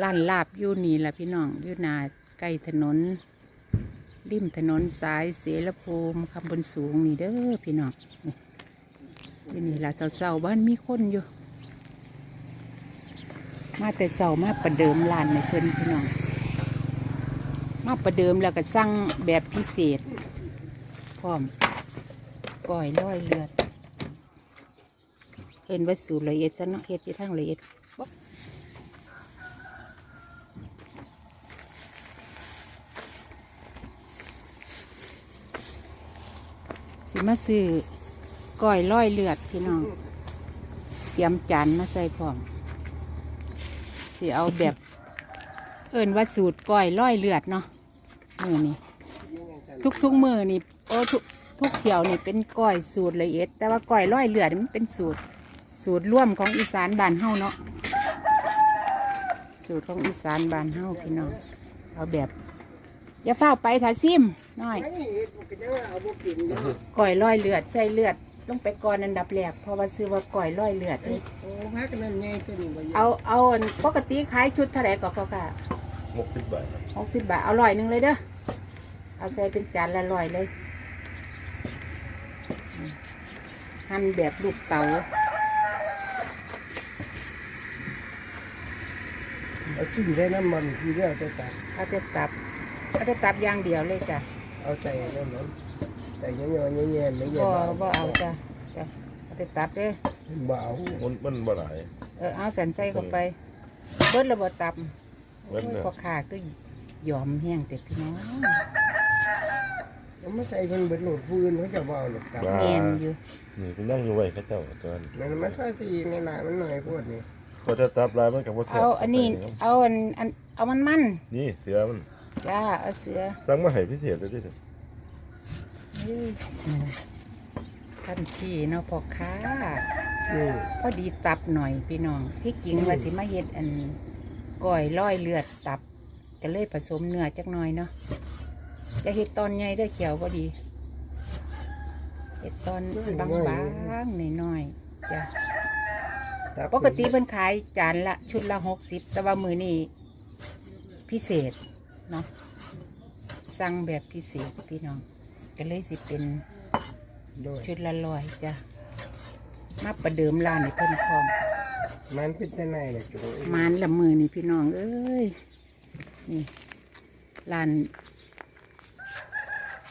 ร้านลาบยู่นี่ละพี่น้องอยู่นาใกล้ถนน ริมถนนสายเสรภูมิคำบนสูงนี่เด้อพี่น้องนี่อยู่นี่ละเศร้าๆบ้านมีคนอยู่ มาแต่เศร้ามาประเดิมร้านในเพิ่นพี่น้อง มาประเดิมแล้วก็สั่งแบบพิเศษ พร้อมก้อยร้อยเลือดเอินว่าสูตรละเอียดซะเนาะเฮ็ดอยู่ทางละเอียด สิมาซื้อก้อยร้อยเลือดพี่น้อง เตรียมจานมาใส่พร้อมสิเอาแบบ เอินว่าสูตรก้อยร้อยเลือดเนาะมือนี่ทุกทุกมือนี่โอ้ทุกทุกเที่ยวนี่เป็นก้อยสูตรละเอียด แต่ว่าก้อยร้อยเลือดนี่มันเป็นสูตร สูตรร่วมของอีสานบ้านเฮาเนาะสูตรของอีสานบ้านเฮาพี่น้องเอาแบบอย่าเฝ้าไปถ่าซิม น้อยไม่เห็ดมันก็จะว่าเอาบุกินเนาะก้อยร้อยเลือดใส่เลือดลงไปก่อนอันดับแรกเพราะว่าซื้อว่าก้อยร้อยเลือดนี่โอ้พักนั่นไงตัวนี้บ่ยเอาเอาอันปกติขายชุดเท่าไหร่ก็ก็ค่ะหกสิบบาทหกสิบบาทเอาร้อยหนึ่งเลยเด้อเอาใส่เป็นจานละร้อยเลยอืมหั่นแบบลูกเต๋าเอาจิ้มใส่น้ำมันทีเดียวจะตัดเอาแต่ตับเอาแต่ตับอย่างเดียวเลยจ้ะ เอาใจนั่นนั้นแต่ยังยังยังยังไม่ยับ่บ่เอาจ้ะจ้ะเอาแต่ตับเด้อบ่เอามันมันบ่หลาย เออเอาสันใส่เข้าไป เบิดระบ่ตับเบิดโอ้ยแล้วพอขาก็ยอมแห้งแต่พี่น้องเอามาใส่เพิ่นเบิดโหลดพื้นเขาจะบ่เอาหรอกครับแม่นอยู่นี่เป็นนั่งอยู่ไว้เขาเจ้าจนมันมันค่อยสิในหลายมันหน่อยพวดนี่ก็จะตับลายมันกับว่าเอาอันนี้ เอาอันอันเอามันมันนี่เสือมันๆ จ้าเอาเสือสั่งมาให้พิเศษเลยดิท่านที่เนาะพ่อค้านี่พอดีตับหน่อยพี่น้อง ที่จริงว่าสิมาเฮ็ดอันก้อยร้อยเลือดตับก็เลยผสมเนื้อจักหน่อยเนาะจะเฮ็ดตอนใหญ่ได้อเขียวพอดีเฮ็ดตอนบางๆหน่อยๆจ้ะ ตับปกติเพิ่นขายจานละชุดละหกสิบแต่ว่ามือนี่พิเศษ เนาะสั่งแบบพิเศษพี่น้อง ก็เลยสิเป็นโดยชุดละร้อยจ้ะมาประเดิมร้านให้เพิ่นพร้อมมันเป็นแต่ไหนน่ะจุ๊มานละมือนี่พี่น้องเอ้ยนี่ร้าน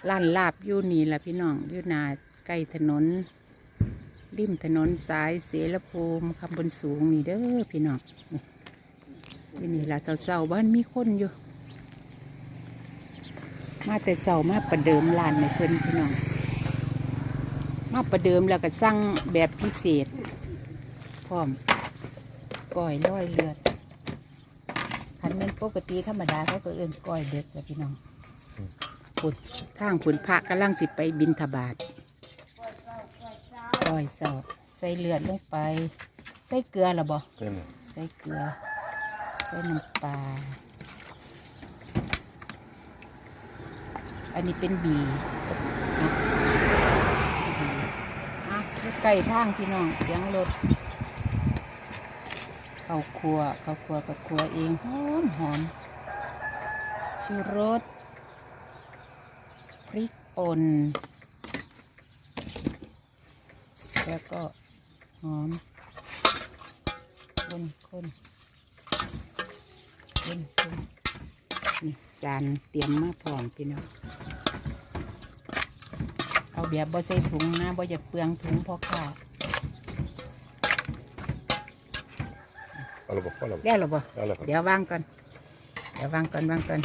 ร้านลาบอยู่นี่แหละพี่น้องอยู่หนาใกล้ถนน ริมถนนสายเสรภูมิคำบนสูงนี่เด้อพี่น้องนี่อยู่นี่ละเศร้าๆบ้านมีคนอยู่ มาแต่เศร้ามาประเดิมร้านในเพิ่นพี่น้อง มาประเดิมแล้วก็สั่งแบบพิเศษ พร้อมก้อยร้อยเลือดคันเป็นปกติธรรมดาเขาก็เอื้นก้อยเด็กแหล้วพี่น้องปุ่นข้างปุ่นพระกำลังสิไปบินทบาทก้อยสอบใส่เลือดลงไป ใส่เกลือหรอบ่เป็นใส่เกลือ ใส่น้ำปลา อันนี้เป็นบีอะอยู่ใกล้ทางพี่น้องเสียงรถเข้าครัวเข้าครัวกับครัวเองหอมหอมชูรสพริกป่นแล้วก็หอมคนคนคนคน นี่จานเตรียมมาพร้อมพี่น้องเอาแบบบ่ใส่ถุงนะบ่อยากเปลืองถุงพอข้าวเอาระบบก็ระบบได้หรอบ่เอาละครับเดี๋ยววางก่อน เดี๋ยววางก่อนวางก่อน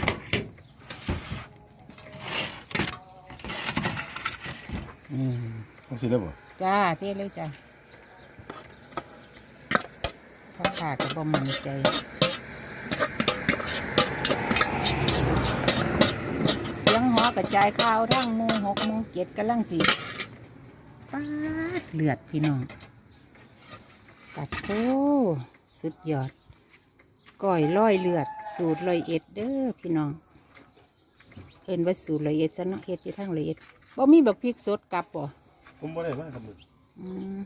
อืมเอาสิได้บ่จ้าเทเลยจ้าพ่อขาก็บ่มั่นใจ เสียงห อกระจายข่าวทั้งหมูหกหมูเจ็ดกำลังสีป้าดเลือดพี่น้องตัดโตสุดยอดก้อยร้อยเลือด สูตรร้อยเอ็ดเด้อพี่น้อง เอินว่าสูตรร้อยเอ็ดซะเนาะเฮ็ดอยู่ทั้งร้อยเอ็ดบ่มีแบบพริกสดกลับบ่ผมบ่ได้มาครับมึงอืม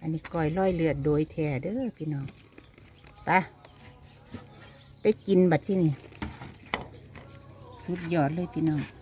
อันนี้ก้อยร้อยเลือดโดยแท้เด้อพี่น้องไปไปกินบัดที่นี่ สุดยอดเลยพี่น้อง